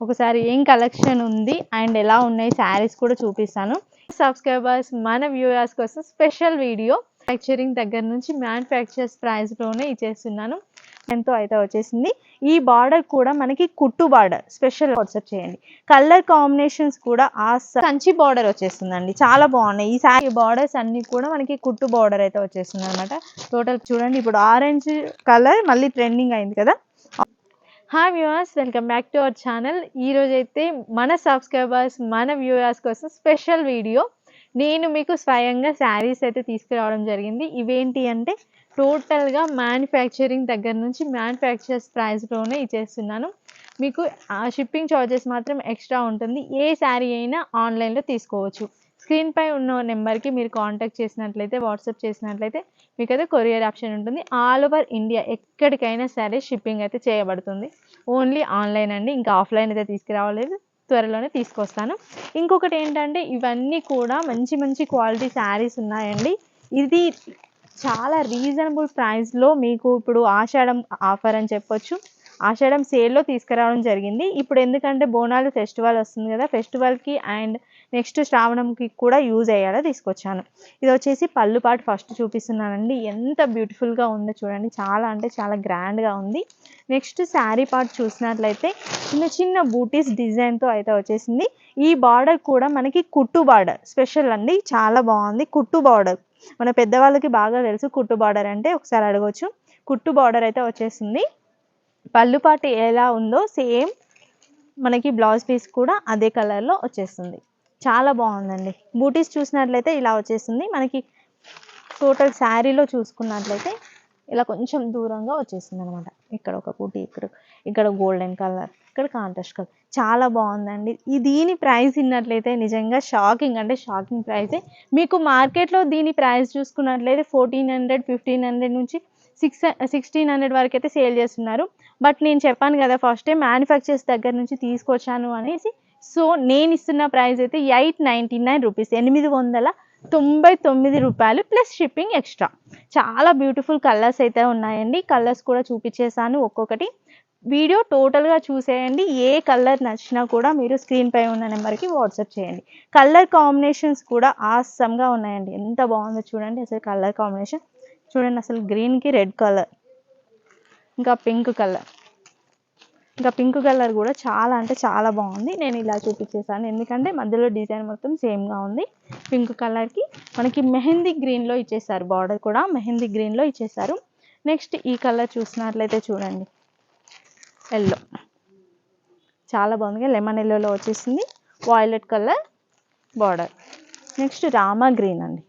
ఒకసారి ఏం కలెక్షన్ ఉంది అండ్ ఎలా ఉన్నాయి శారీస్ కూడా చూపిస్తాను. సబ్స్క్రైబర్స్ మన వ్యూయర్స్ కోసం స్పెషల్ వీడియో మ్యానుఫ్యాక్చరింగ్ దగ్గర నుంచి మ్యానుఫ్యాక్చర్స్ ప్రైస్లోనే ఇచ్చేస్తున్నాను. ఎంతో అయితే వచ్చేసింది. ఈ బార్డర్ కూడా మనకి కుట్టు బార్డర్ స్పెషల్ వాట్సాప్ చేయండి. కలర్ కాంబినేషన్స్ కూడా ఆ కంచి బార్డర్ వచ్చేస్తుందండి. చాలా బాగున్నాయి. ఈ సారీ బార్డర్స్ అన్ని కూడా మనకి కుట్టు బార్డర్ అయితే వచ్చేస్తుంది అనమాట టోటల్ చూడండి ఇప్పుడు ఆరెంజ్ కలర్ మళ్ళీ ట్రెండింగ్ అయింది కదా. Hi viewers welcome back to our channel ఈరోజు అయితే మన సబ్స్క్రైబర్స్ మన వ్యూవర్స్ కోసం స్పెషల్ వీడియో నేను మీకు స్వయంగా శారీస్ అయితే తీసుకురావడం జరిగింది. ఇవేంటి అంటే టోటల్గా మ్యానుఫ్యాక్చరింగ్ దగ్గర నుంచి మ్యానుఫ్యాక్చర్స్ ప్రైస్లోనే ఇచ్చేస్తున్నాను. మీకు షిప్పింగ్ చార్జెస్ మాత్రం ఎక్స్ట్రా ఉంటుంది. ఏ శారీ అయినా ఆన్లైన్లో తీసుకోవచ్చు. స్క్రీన్పై ఉన్న నెంబర్కి మీరు కాంటాక్ట్ చేసినట్లయితే వాట్సాప్ చేసినట్లయితే మీకు అయితే కొరియర్ ఆప్షన్ ఉంటుంది. ఆల్ ఓవర్ ఇండియా ఎక్కడికైనా సరే షిప్పింగ్ అయితే చేయబడుతుంది. ఓన్లీ ఆన్లైన్ అండి. ఇంకా ఆఫ్లైన్ అయితే తీసుకురావలేదు. త్వరలోనే తీసుకొస్తాను. ఇంకొకటి ఏంటంటే ఇవన్నీ కూడా మంచి మంచి క్వాలిటీ శారీస్ ఉన్నాయండి. ఇది చాలా రీజనబుల్ ప్రైస్లో మీకు ఇప్పుడు ఆషాఢం ఆఫర్ అని చెప్పొచ్చు. ఆషాఢం సేల్లో తీసుకురావడం జరిగింది. ఇప్పుడు ఎందుకంటే బోనాలు ఫెస్టివల్ వస్తుంది కదా ఫెస్టివల్కి అండ్ నెక్స్ట్ శ్రావణంకి కూడా యూజ్ అయ్యేలా తీసుకొచ్చాను. ఇది వచ్చేసి పళ్ళు పాటు ఫస్ట్ చూపిస్తున్నానండి. ఎంత బ్యూటిఫుల్గా ఉందో చూడండి. చాలా అంటే చాలా గ్రాండ్గా ఉంది. నెక్స్ట్ శారీ పార్ట్ చూసినట్లయితే చిన్న చిన్న బూటీస్ డిజైన్తో అయితే వచ్చేసింది. ఈ బార్డర్ కూడా మనకి కుట్టు బార్డర్ స్పెషల్ అండి. చాలా బాగుంది. కుట్టు బార్డర్. మన పెద్దవాళ్ళకి బాగా తెలుసు కుట్టు బార్డర్ అంటే ఒకసారి అడగవచ్చు కుట్టు బార్డర్ అయితే వచ్చేసింది. పళ్ళు పాటు ఎలా ఉందో సేమ్ మనకి బ్లౌజ్ పీస్ కూడా అదే కలర్లో వచ్చేస్తుంది. చాలా బాగుందండి. బూటీస్ చూసినట్లయితే ఇలా వచ్చేస్తుంది. మనకి టోటల్ శారీలో చూసుకున్నట్లయితే ఇలా కొంచెం దూరంగా వచ్చేసింది అనమాట ఇక్కడ ఒక బూటీ ఇక్కడ ఇక్కడ గోల్డెన్ కలర్ ఇక్కడ కాంట్రాస్ట్ కలర్. చాలా బాగుందండి. ఈ దీని ప్రైస్ విన్నట్లయితే నిజంగా షాకింగ్. అంటే షాకింగ్ ప్రైసే. మీకు మార్కెట్లో దీని ప్రైస్ చూసుకున్నట్లయితే ఫోర్టీన్ హండ్రెడ్ ఫిఫ్టీన్ హండ్రెడ్ నుంచి సిక్స్ సిక్స్టీన్ హండ్రెడ్ వరకు అయితే సేల్ చేస్తున్నారు. బట్ నేను చెప్పాను కదా ఫస్ట్ టైం మ్యానుఫ్యాక్చర్స్ దగ్గర నుంచి తీసుకొచ్చాను అనేసి. సో నేను ఇస్తున్న ప్రైస్ అయితే ఎయిట్ నైంటీ నైన్ రూపీస్ ఎనిమిది వందల తొంభై తొమ్మిది రూపాయలు ప్లస్ షిప్పింగ్ ఎక్స్ట్రా చాలా బ్యూటిఫుల్ కలర్స్ అయితే ఉన్నాయండి. కలర్స్ కూడా చూపించేసాను ఒక్కొక్కటి. వీడియో టోటల్గా చూసేయండి. ఏ కలర్ నచ్చినా కూడా మీరు స్క్రీన్పై ఉన్న నెంబర్కి వాట్సాప్ చేయండి. కలర్ కాంబినేషన్స్ కూడా ఆసమ్గా ఉన్నాయండి. ఎంత బాగుందో చూడండి. అసలు కలర్ కాంబినేషన్ చూడండి అసలు గ్రీన్కి రెడ్ కలర్ ఇంకా పింక్ కలర్ ఇంకా పింక్ కలర్ కూడా చాలా అంటే చాలా బాగుంది. నేను ఇలా చూపించేసాను. ఎందుకంటే మధ్యలో డిజైన్ మొత్తం సేమ్గా ఉంది. పింక్ కలర్కి మనకి మెహందీ గ్రీన్లో ఇచ్చేసారు. బార్డర్ కూడా మెహందీ గ్రీన్లో ఇచ్చేసారు. నెక్స్ట్ ఈ కలర్ చూసినట్లయితే చూడండి. ఎల్లో చాలా బాగుంది లెమన్ ఎల్లోలో వచ్చేసింది. Violet colour border next Rama green అండి.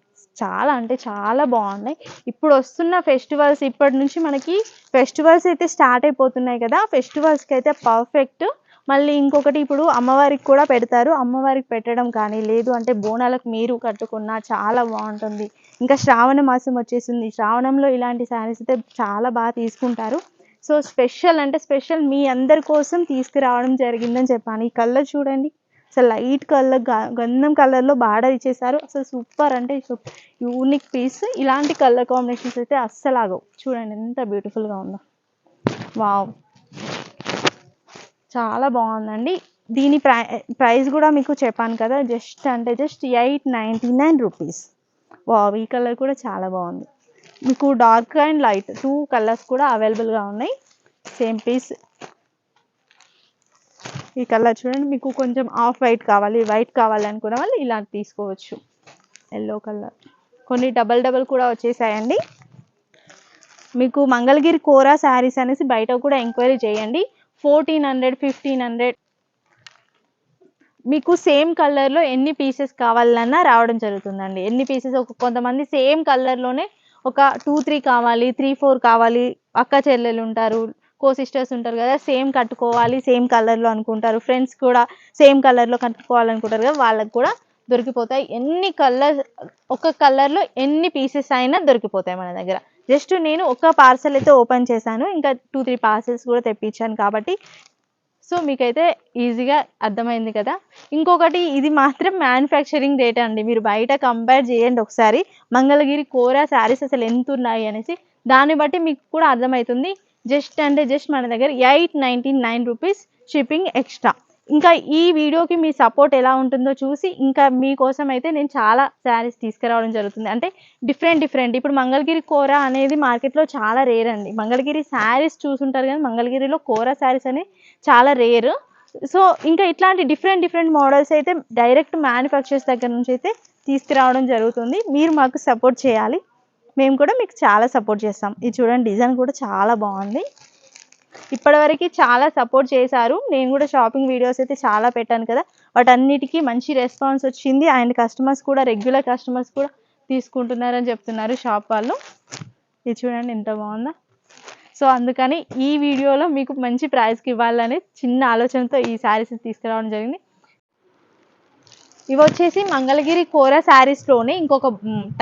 చాలా అంటే చాలా బాగున్నాయి. ఇప్పుడు వస్తున్న ఫెస్టివల్స్ ఇప్పటి నుంచి మనకి ఫెస్టివల్స్ అయితే స్టార్ట్ అయిపోతున్నాయి కదా. ఫెస్టివల్స్కి అయితే పర్ఫెక్ట్ మళ్ళీ ఇంకొకటి ఇప్పుడు అమ్మవారికి కూడా పెడతారు. అమ్మవారికి పెట్టడం కానీ లేదు అంటే బోనాలకు మీరు కట్టుకున్నా చాలా బాగుంటుంది. ఇంకా శ్రావణ మాసం వచ్చేసింది. శ్రావణంలో ఇలాంటి శారీస్ అయితే చాలా బాగా తీసుకుంటారు. సో స్పెషల్ అంటే స్పెషల్ మీ అందరి కోసం తీసుకురావడం జరిగిందని చెప్పాను. ఈ కలర్ చూడండి. అసలు లైట్ కలర్ గంధం కలర్లో బార్డర్ ఇచ్చేసారు. అసలు సూపర్ అంటే యూనిక్ పీస్. ఇలాంటి కలర్ కాంబినేషన్స్ అయితే అస్సలు ఆగవు. చూడండి ఎంత బ్యూటిఫుల్గా ఉందో. వావ్. చాలా బాగుందండి. దీని ప్రై ప్రైస్ కూడా మీకు చెప్పాను కదా జస్ట్ అంటే just eight ninety nine rupees. Wow ఈ కలర్ కూడా చాలా బాగుంది. మీకు dark and light two colours కూడా అవైలబుల్గా ఉన్నాయి. Same piece. ఈ కలర్ చూడండి మీకు కొంచెం ఆఫ్ వైట్ కావాలి వైట్ కావాలి అనుకున్న వాళ్ళు ఇలా తీసుకోవచ్చు. Yellow colour. కొన్ని డబల్ డబల్ కూడా వచ్చేసాయండి. మీకు మంగళగిరి కోరా శారీస్ అనేసి బయట కూడా ఎంక్వైరీ చేయండి. Fourteen hundred fifteen hundred. మీకు సేమ్ కలర్లో ఎన్ని పీసెస్ కావాలన్నా రావడం జరుగుతుందండి. ఎన్ని పీసెస్? ఒక కొంతమంది సేమ్ కలర్లోనే ఒక టూ త్రీ కావాలి త్రీ ఫోర్ కావాలి. అక్క చెల్లెలు ఉంటారు కో సిస్టర్స్ ఉంటారు కదా సేమ్ కట్టుకోవాలి సేమ్ కలర్లో అనుకుంటారు. ఫ్రెండ్స్ కూడా సేమ్ కలర్లో కట్టుకోవాలనుకుంటారు కదా వాళ్ళకు కూడా దొరికిపోతాయి. ఎన్ని కలర్ ఒక కలర్లో ఎన్ని పీసెస్ అయినా దొరికిపోతాయి మన దగ్గర. జస్ట్ నేను ఒక పార్సల్ అయితే ఓపెన్ చేశాను ఇంకా టూ త్రీ పార్సెల్స్ కూడా తెప్పించాను కాబట్టి. సో మీకైతే ఈజీగా అర్థమైంది కదా. ఇంకొకటి ఇది మాత్రం మ్యానుఫ్యాక్చరింగ్ రేట్ అండి. మీరు బయట కంపేర్ చేయండి ఒకసారి. మంగళగిరి కోరా శారీస్ అసలు ఎంత ఉన్నాయి అనేసి. దాన్ని బట్టి మీకు కూడా అర్థమవుతుంది. జస్ట్ అంటే జస్ట్ మన దగ్గర eight ninety nine rupees shipping extra. ఇంకా ఈ వీడియోకి మీ సపోర్ట్ ఎలా ఉంటుందో చూసి ఇంకా మీకోసం అయితే నేను చాలా శారీస్ తీసుకురావడం జరుగుతుంది. అంటే డిఫరెంట్ డిఫరెంట్. ఇప్పుడు మంగళగిరి కూర అనేది మార్కెట్లో చాలా రేర్ అండి. మంగళగిరి శారీస్ చూసుంటారు కానీ మంగళగిరిలో కూర శారీస్ అనేవి చాలా రేర్. సో ఇంకా ఇట్లాంటి డిఫరెంట్ డిఫరెంట్ మోడల్స్ అయితే డైరెక్ట్ మ్యానుఫ్యాక్చర్స్ దగ్గర నుంచి అయితే తీసుకురావడం జరుగుతుంది. మీరు మాకు సపోర్ట్ చేయాలి. మేము కూడా మీకు చాలా సపోర్ట్ చేస్తాం. ఇది చూడండి డిజైన్ కూడా చాలా బాగుంది. ఇప్పటివరకు చాలా సపోర్ట్ చేశారు. నేను కూడా షాపింగ్ వీడియోస్ అయితే చాలా పెట్టాను కదా. వాటన్నిటికీ మంచి రెస్పాన్స్ వచ్చింది. అండ్ కస్టమర్స్ కూడా రెగ్యులర్ కస్టమర్స్ కూడా తీసుకుంటున్నారని చెప్తున్నారు షాప్ వాళ్ళు. ఇది చూడండి ఎంత బాగుందా? సో అందుకని ఈ వీడియోలో మీకు మంచి ప్రైస్కి ఇవ్వాలని చిన్న ఆలోచనతో ఈ శారీస్ తీసుకురావడం జరిగింది. ఇవి వచ్చేసి మంగళగిరి కూర శారీస్లోనే ఇంకొక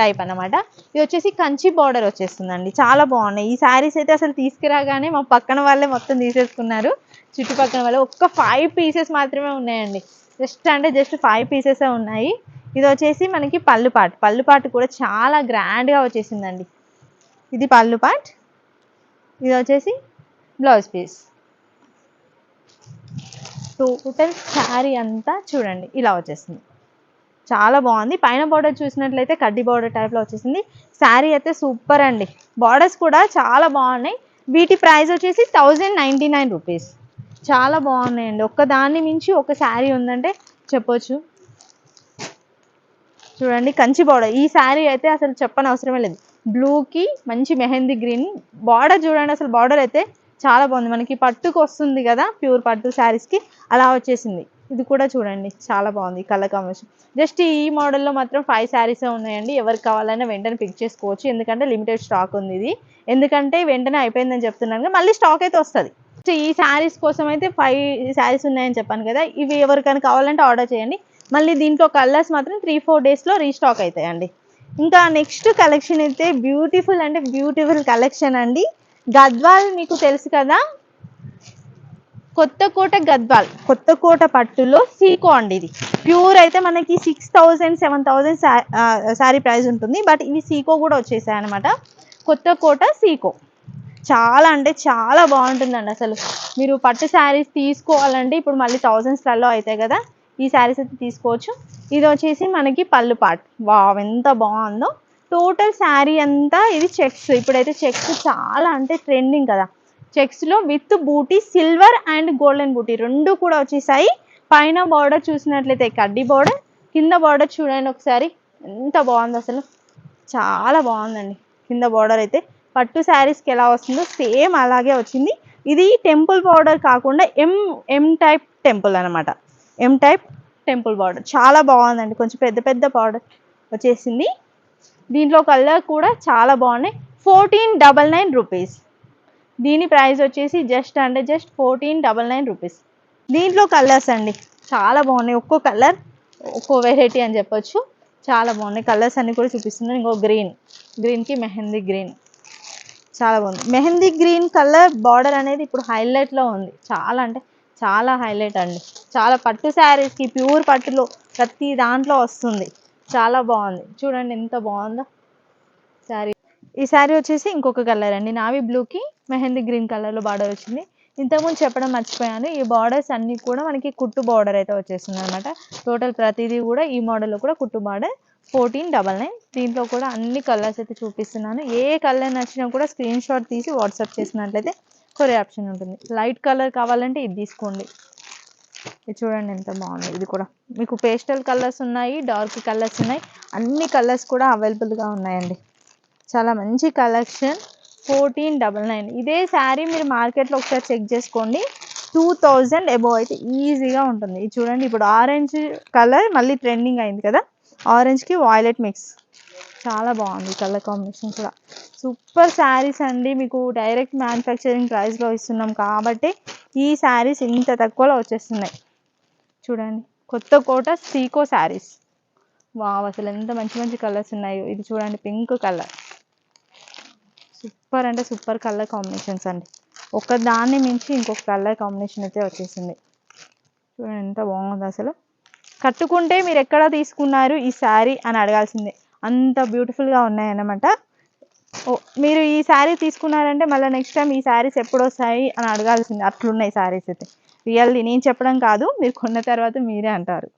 టైప్ అన్నమాట. ఇది వచ్చేసి కంచి బార్డర్ వచ్చేస్తుందండి. చాలా బాగున్నాయి. ఈ శారీస్ అయితే అసలు తీసుకురాగానే మా పక్కన వాళ్ళే మొత్తం తీసేసుకున్నారు. చుట్టుపక్కల వాళ్ళే. ఒక్క ఫైవ్ పీసెస్ మాత్రమే ఉన్నాయండి. జస్ట్ అంటే జస్ట్ ఫైవ్ పీసెస్ ఉన్నాయి. ఇది వచ్చేసి మనకి పళ్ళు పాట్. పళ్ళు పాటు కూడా చాలా గ్రాండ్గా వచ్చేసిందండి. ఇది పళ్ళు పాట్. ఇది వచ్చేసి బ్లౌజ్ పీస్ టోటల్ శారీ అంతా చూడండి. ఇలా వచ్చేసింది చాలా బాగుంది. పైన బార్డర్ చూసినట్లయితే కడ్డీ బార్డర్ టైప్లో వచ్చేసింది. శారీ అయితే సూపర్ అండి. బార్డర్స్ కూడా చాలా బాగున్నాయి. వీటి ప్రైస్ వచ్చేసి థౌజండ్ నైంటీ నైన్ రూపీస్ చాలా బాగున్నాయండి. ఒక్క దాన్ని మించి ఒక శారీ ఉందంటే చెప్పొచ్చు. చూడండి కంచి బార్డర్ ఈ శారీ అయితే అసలు చెప్పని అవసరమే లేదు. బ్లూకి మంచి మెహందీ గ్రీన్ బార్డర్ చూడండి అసలు బార్డర్ అయితే చాలా బాగుంది. మనకి పట్టుకు వస్తుంది కదా ప్యూర్ పట్టు శారీస్కి. అలా వచ్చేసింది. ఇది కూడా చూడండి చాలా బాగుంది కలర్ కాంబినేషన్. జస్ట్ ఈ మోడల్లో మాత్రం ఫైవ్ శారీసే ఉన్నాయండి. ఎవరికి కావాలన్నా వెంటనే పిక్ చేసుకోవచ్చు. ఎందుకంటే లిమిటెడ్ స్టాక్ ఉంది ఇది. ఎందుకంటే వెంటనే అయిపోయిందని చెప్తున్నాను కదా, మళ్ళీ స్టాక్ అయితే వస్తుంది. ఈ శారీస్ కోసం అయితే ఫైవ్ శారీస్ ఉన్నాయని చెప్పాను కదా ఇవి ఎవరికైనా కావాలంటే ఆర్డర్ చేయండి. మళ్ళీ దీంట్లో కలర్స్ మాత్రం త్రీ ఫోర్ డేస్లో రీస్టాక్ అవుతాయండి ఇంకా నెక్స్ట్ కలెక్షన్ అయితే బ్యూటిఫుల్ అంటే బ్యూటిఫుల్ కలెక్షన్ అండి. గద్వాల్ మీకు తెలుసు కదా కొత్తకోట గద్వాల్ కొత్తకోట పట్టులో సీకో అండి ఇది. ప్యూర్ అయితే మనకి six thousand seven thousand sari price ఉంటుంది. బట్ ఇవి సీకో కూడా వచ్చేసాయి అనమాట కొత్తకోట సీకో చాలా అంటే చాలా బాగుంటుందండి అసలు. మీరు పట్టు శారీస్ తీసుకోవాలంటే ఇప్పుడు మళ్ళీ థౌజండ్స్లలో అవుతాయి కదా. ఈ శారీస్ అయితే తీసుకోవచ్చు. ఇది వచ్చేసి మనకి పళ్ళు పాట్ వావ్ ఎంత బాగుందో. టోటల్ శారీ అంతా ఇది చెక్స్ ఇప్పుడైతే చెక్స్ చాలా అంటే ట్రెండింగ్ కదా. చెక్స్లో with booty silver and golden బూటీ రెండు కూడా వచ్చేసాయి. పైన బార్డర్ చూసినట్లయితే కడ్డీ బార్డర్ కింద బార్డర్ చూడండి ఒకసారి. ఎంత బాగుంది అసలు. చాలా బాగుందండి. కింద బార్డర్ అయితే. పట్టు శారీస్కి ఎలా వస్తుందో సేమ్ అలాగే వచ్చింది. ఇది టెంపుల్ బార్డర్ కాకుండా ఎం ఎం టైప్ టెంపుల్ అనమాట ఎం టైప్ టెంపుల్ బార్డర్ చాలా బాగుందండి. కొంచెం పెద్ద పెద్ద బార్డర్ వచ్చేసింది. దీంట్లో కలర్ కూడా చాలా బాగున్నాయి. ఫోర్టీన్ డబల్ నైన్ రూపీస్ దీని ప్రైస్ వచ్చేసి జస్ట్ అంటే just fourteen double nine rupees దీంట్లో కలర్స్ అండి చాలా బాగున్నాయి. ఒక్కో కలర్ ఒక్కో వెరైటీ అని చెప్పొచ్చు. చాలా బాగున్నాయి. కలర్స్ అన్ని కూడా చూపిస్తున్నాను ఇంకో గ్రీన్ గ్రీన్కి మెహందీ గ్రీన్ చాలా బాగుంది. మెహందీ గ్రీన్ కలర్ బార్డర్ అనేది ఇప్పుడు హైలైట్లో ఉంది. చాలా అంటే చాలా హైలైట్ అండి. చాలా పట్టు శారీస్కి ప్యూర్ పట్టులో ప్రతి దాంట్లో వస్తుంది. చాలా బాగుంది. చూడండి ఎంత బాగుందో. ఈ శారీ వచ్చేసి ఇంకొక కలర్ అండి. నావీ బ్లూకి మెహందీ గ్రీన్ కలర్లో బార్డర్ వచ్చింది. ఇంతకుముందు చెప్పడం మర్చిపోయాను. ఈ బార్డర్స్ అన్నీ కూడా మనకి కుట్టు బార్డర్ అయితే వచ్చేసింది అనమాట టోటల్ ప్రతిదీ కూడా ఈ మోడల్లో కూడా కుట్టు బార్డర్ ఫోర్టీన్ డబల్ నైన్ దీంట్లో కూడా అన్ని కలర్స్ అయితే చూపిస్తున్నాను. ఏ కలర్ నచ్చినా కూడా స్క్రీన్ షాట్ తీసి వాట్సాప్ చేసినట్లయితే కొరియర్ ఆప్షన్ ఉంటుంది. లైట్ కలర్ కావాలంటే ఇది తీసుకోండి. ఇది చూడండి ఎంత బాగుంది. ఇది కూడా మీకు పేస్టల్ కలర్స్ ఉన్నాయి డార్క్ కలర్స్ ఉన్నాయి. అన్ని కలర్స్ కూడా అవైలబుల్గా ఉన్నాయండి. చాలా మంచి కలెక్షన్. Fourteen double nine. ఇదే శారీ మీరు మార్కెట్లో ఒకసారి చెక్ చేసుకోండి. టూ థౌజండ్ అబోవ్ అయితే ఈజీగా ఉంటుంది. ఇది చూడండి ఇప్పుడు ఆరెంజ్ కలర్ మళ్ళీ ట్రెండింగ్ అయింది కదా. ఆరెంజ్కి వాయిలెట్ మిక్స్ చాలా బాగుంది కలర్ కాంబినేషన్ కూడా. సూపర్ శారీస్ అండి. మీకు డైరెక్ట్ మ్యానుఫ్యాక్చరింగ్ ప్రైస్లో ఇస్తున్నాం కాబట్టి ఈ శారీస్ ఇంత తక్కువలో వచ్చేస్తున్నాయి. చూడండి కొత్త కోట సీకో శారీస్. వావ్ అసలు ఎంత మంచి మంచి కలర్స్ ఉన్నాయో. ఇది చూడండి పింక్ కలర్. సూపర్ అంటే సూపర్ కలర్ కాంబినేషన్స్ అండి. ఒక దాన్ని మించి ఇంకొక కలర్ కాంబినేషన్ అయితే వచ్చేసింది. చూడండి ఎంత బాగుంది అసలు. కట్టుకుంటే మీరు ఎక్కడ తీసుకున్నారు ఈ శారీ అని అడగాల్సిందే. అంత బ్యూటిఫుల్గా ఉన్నాయన్నమాట. ఓ మీరు ఈ శారీ తీసుకున్నారంటే మళ్ళీ నెక్స్ట్ టైం ఈ శారీస్ ఎప్పుడు వస్తాయి అని అడగాల్సిందే. అట్లున్నాయి శారీస్ అయితే. రియల్లీ నేను చెప్పడం కాదు మీరు కొన్న తర్వాత మీరే అంటారు.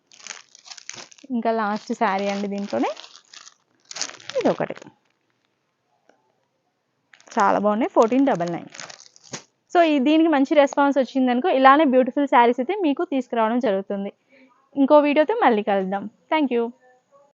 ఇంకా లాస్ట్ శారీ అండి దీంట్లోనే. ఇది ఒకటి చాలా బాగున్నాయి. ఫోర్టీన్ డబల్ నైన్ సో ఈ దీనికి మంచి రెస్పాన్స్ వచ్చిందనుకో ఇలానే బ్యూటిఫుల్ శారీస్ అయితే మీకు తీసుకురావడం జరుగుతుంది. ఇంకో వీడియోతో మళ్ళీ కలుద్దాం. Thank you